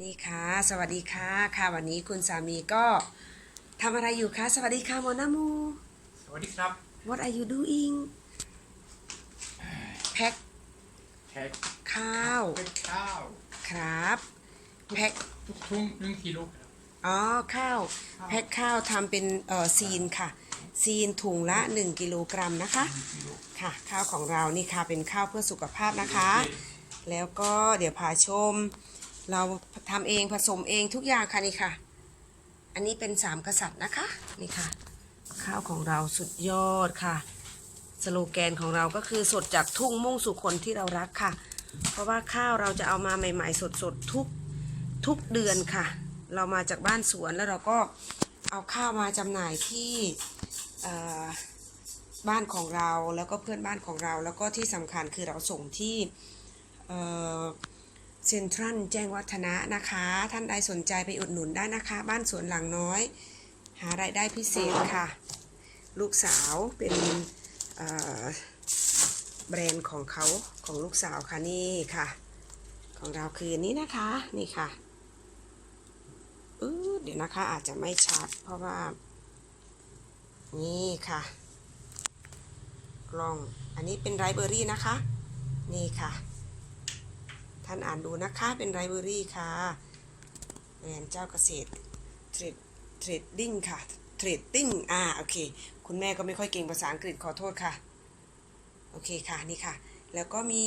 นี่ค่ะ สวัสดีค่ะ ค่ะ วันนี้คุณสามีก็ทำอะไรอยู่คะ สวัสดีค่ะโมนามู สวัสดีครับ What are you doing แพ็คแพ็คข้าวเป็นข้าวครับแพ็คทุกทุ่งหนึ่งกิโลครับ อ๋อ ข้าวแพ็คข้าวทำเป็นเอ่อซีนค่ะ ซีนถุงละ 1 กิโลกรัมนะคะหนึ่งกิโลค่ะ ข้าวของเรานี่ค่ะเป็นข้าวเพื่อสุขภาพนะคะ แล้วก็เดี๋ยวพาชม เราทำเองผสมเองทุกอย่างค่ะนี่ค่ะ อันนี้เป็นสามกษัตริย์นะคะนี่ค่ะ ข้าวของเราสุดยอดค่ะ สโลแกนของเราก็คือสดจากทุ่งมุ่งสู่คนที่เรารักค่ะ เพราะว่าข้าวเราจะเอามาใหม่ ๆ สดๆทุกทุกเดือนค่ะ เรามาจากบ้านสวนแล้วเราก็เอาข้าวมาจำหน่ายที่บ้านของเราแล้วก็เพื่อนบ้านของเรา แล้วก็ที่สำคัญคือเราส่งที่ เซ็นทรัลแจ้งวัฒนะนะคะ ท่านใดสนใจไปอุดหนุนได้นะคะ บ้านสวนหลังน้อย หารายได้พิเศษค่ะ ลูกสาวเป็นแบรนด์ของเขาของลูกสาวค่ะนี่ค่ะ ของเราคืนนี้นะคะนี่ค่ะเดี๋ยวนะคะอาจจะไม่ชัดเพราะว่า นี่ค่ะ กล้องอันนี้เป็นไรเบอรี่นะคะ นี่ค่ะ ท่านอ่านดูนะคะเป็นไรเบอรี่ค่ะแบรนเจ้าเกษตรเทรดเทรดดิ้งค่ะเทรดดิ้งอ่าโอเค คุณแม่ก็ไม่ค่อยเก่งภาษาอังกฤษขอโทษค่ะ โอเคค่ะนี่ค่ะ แล้วก็มี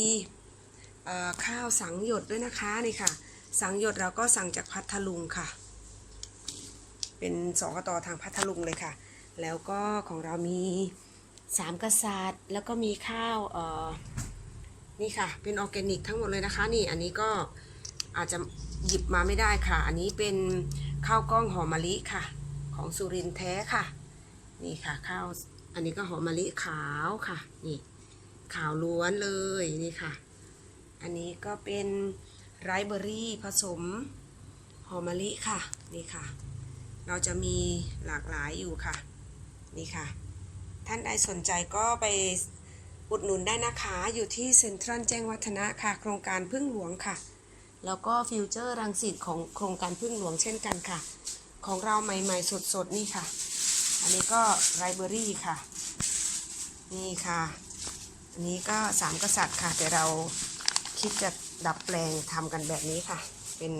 ข้าวสังหยดด้วยนะคะนี่ค่ะ สังหยดเราก็สั่งจากพัทลุงค่ะ เป็นสองกตอทางพัทลุงเลยค่ะ แล้วก็ของเรามีสามกษัตริย์แล้วก็มีข้าวเอ่อ นี่ค่ะ เป็นออร์แกนิกทั้งหมดเลยนะคะ นี่อันนี้ก็อาจจะหยิบมาไม่ได้ค่ะ อันนี้เป็นข้าวกล้องหอมมะลิค่ะ ของสุรินแท้ค่ะ นี่ค่ะข้าวอันนี้ก็หอมมะลิขาวค่ะ นี่ขาวล้วนเลยนี่ค่ะ อันนี้ก็เป็นไรเบอร์รี่ผสมหอมมะลิค่ะ นี่ค่ะ เราจะมีหลากหลายอยู่ค่ะ นี่ค่ะ ท่านใดสนใจก็ไป อุดหนุนได้นะคะอยู่ที่เซ็นทรัลแจ้งวัฒนะค่ะ โครงการพึ่งหลวงค่ะ แล้วก็ฟิวเจอร์รังสิตของโครงการพึ่งหลวงเช่นกันค่ะ ของเราใหม่ๆสดๆนี่ค่ะ อันนี้ก็ไรเบอรี่ค่ะ นี่ค่ะ อันนี้ก็สามกษัตริย์ค่ะ แต่เราคิดจะดับแปลงทำกันแบบนี้ค่ะ เป็น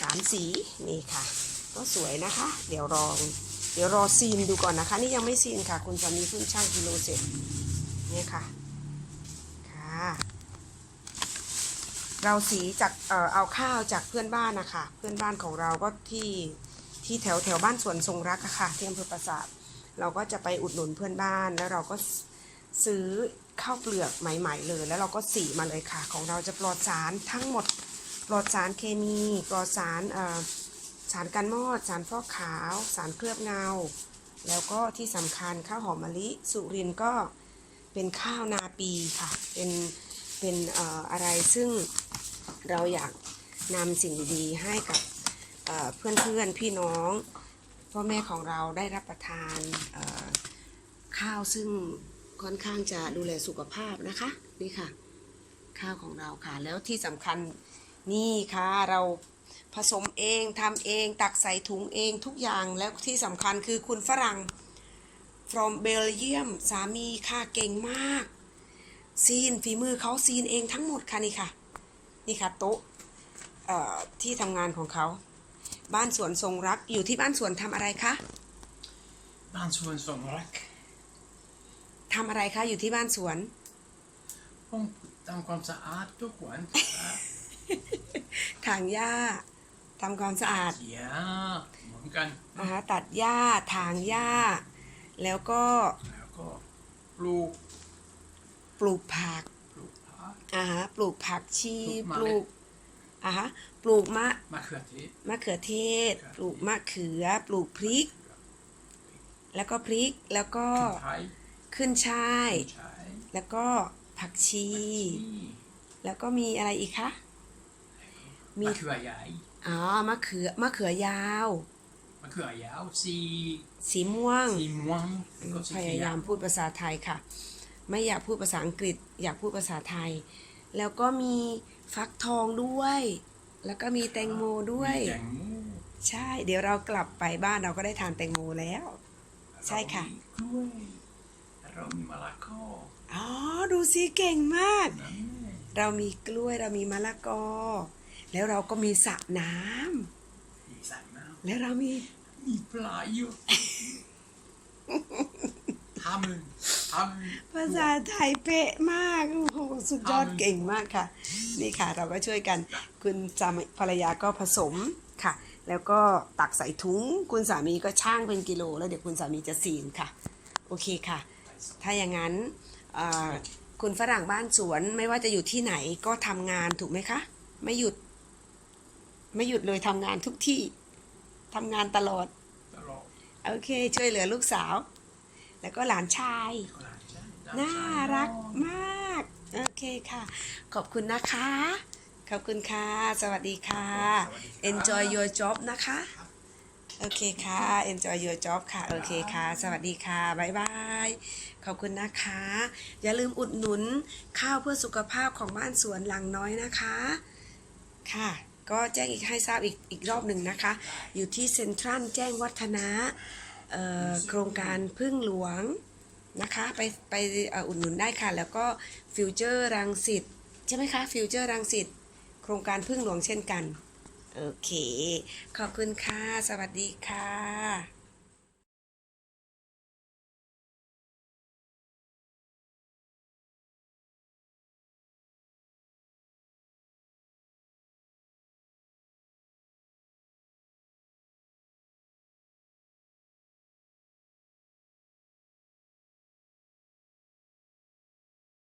สามสีนี่ค่ะ ก็สวยนะคะ เดี๋ยวรองเดี๋ยวรอซีนดูก่อนนะคะ นี่ยังไม่ซีนค่ะ คุณสามีเพิ่งช่างกิโลเสร็จ นี่ค่ะ ค่ะ เราสีจากเอ่อเอาข้าวจากเพื่อนบ้านนะคะ เพื่อนบ้านของเราก็ที่ที่แถวแถวบ้านสวนทรงรักอะค่ะที่อำเภอปราสาทเราก็จะไปอุดหนุนเพื่อนบ้านแล้วเราก็ซื้อข้าวเปลือกใหม่ ๆ เลย แล้วเราก็สีมาเลยค่ะ ของเราจะปลอดสารทั้งหมดปลอดสารเคมีปลอดสารสารกันมอด สารฟอกขาว สารเคลือบเงา แล้วก็ที่สำคัญข้าวหอมมะลิ สุรินก็ เป็นข้าวนาปีค่ะ เป็นเป็นอออะไรซึ่งเราอยากนำสิ่งดีๆให้กับเอ่อเพื่อนๆพี่น้องพ่อแม่ของเราได้รับประทานข้าวซึ่งค่อนข้างจะดูแลสุขภาพนะคะนี่ค่ะ ข้าวของเราค่ะ แล้วที่สำคัญนี่ค่ะเราผสมเองทำเอง ตักใส่ถุงเองทุกอย่างแล้วที่สำคัญคือคุณฝรั่ง from Belgium สามีค่ะเก่งมาก ซีนฝีมือเขาซีนเองทั้งหมดค่ะนี่ค่ะ นี่ค่ะโต๊ะเอ่อที่ทำงานของเขา บ้านสวนทรงรักอยู่ที่บ้านสวนทำอะไรคะบ้านสวนสมรักทำอะไรคะอยู่ที่บ้านสวนผมทำความสะอาดทุกวันครับถางหญ้าทำความสะอาดเสียเหมือนกันนะคะตัดหญ้าถางหญ้า แล้วก็แล้วก็ปลูกปลูกผักปลูกผัก อ่าฮะปลูกผักชีปปลูลูกกเมล็ดอ่าฮะปลูกมะมะเขือเทศ มะเขือเทศ ครับ ปลูกมะเขือ ปลูกพริก แล้วก็พริกแล้วก็ไทยขึ้นช่าย ใช้แล้วก็ผักชี ที่แล้วก็มีอะไรอีกคะ มี มะเขือใหญ่อ๋อมะเขือมะเขือยาว มะเขือยาวสีสีม่วง สีม่วงแล้วก็สีพเขียายามพูดภาษาไทยค่ะ ไม่อยากพูดภาษาอังกฤษ อยากพูดภาษาไทย แล้วก็มีฟักทองด้วย แล้วก็มีแตงโมด้วย มีแตงโมใช่ เดี๋ยวเรากลับไปบ้านเราก็ได้ทานแตงโมแล้ว ใช่ค่ะ เรามีกล้วยเรามีมะละกออ๋อ ดูสิเก่งมาก นั่นแหละเรามีกล้วยเรามีมะละกอ แล้วเราก็มีสระน้มีใส่น้ำ แล้วเรามีำมีปลาอยู่ทำทำภาษาไทยเป๊ะมากโอ้โหสุดยอดเก่งมากค่ะ นี่ค่ะเราก็ช่วยกัน คุณสามีภรรยาก็ผสมค่ะ แล้วก็ตักใส่ถุง คุณสามีก็ช่างเป็นกิโล แล้วเดี๋ยวคุณสามีจะซีนค่ะ โอเคค่ะ ถ้าอย่างนั้นเอ่อคุณฝรั่งบ้านสวนไม่ว่าจะอยู่ที่ไหนก็ทำงานถูกไหมคะ ไม่หยุด ไม่หยุดเลยทำงานทุกที่ ทำงานตลอด ตลอดโอเค ช่วยเหลือลูกสาว แล้วก็หลานชาย หลานชายน่ารักมาก โอเคค่ะ ขอบคุณนะคะ ขอบคุณค่ะ สวัสดีค่ะ enjoy your job นะคะ โอเคค่ะ enjoy your job ค่ะ โอเคค่ะ สวัสดีค่ะ บ๊ายบาย ขอบคุณนะคะ อย่าลืมอุดหนุนข้าวเพื่อสุขภาพของบ้านสวนหลังน้อยนะคะ ค่ะ ก็แจ้งอีกให้ทราบอีกอีกรอบหนึ่งนะคะ อยู่ที่เซ็นทรัลแจ้งวัฒนะโครงการพึ่งหลวงนะคะไปไปอุดหนุนได้ค่ะ แล้วก็ฟิวเจอร์รังสิตใช่ไหมคะฟิวเจอร์รังสิตโครงการพึ่งหลวงเช่นกัน โอเค ขอบคุณค่ะ สวัสดีค่ะ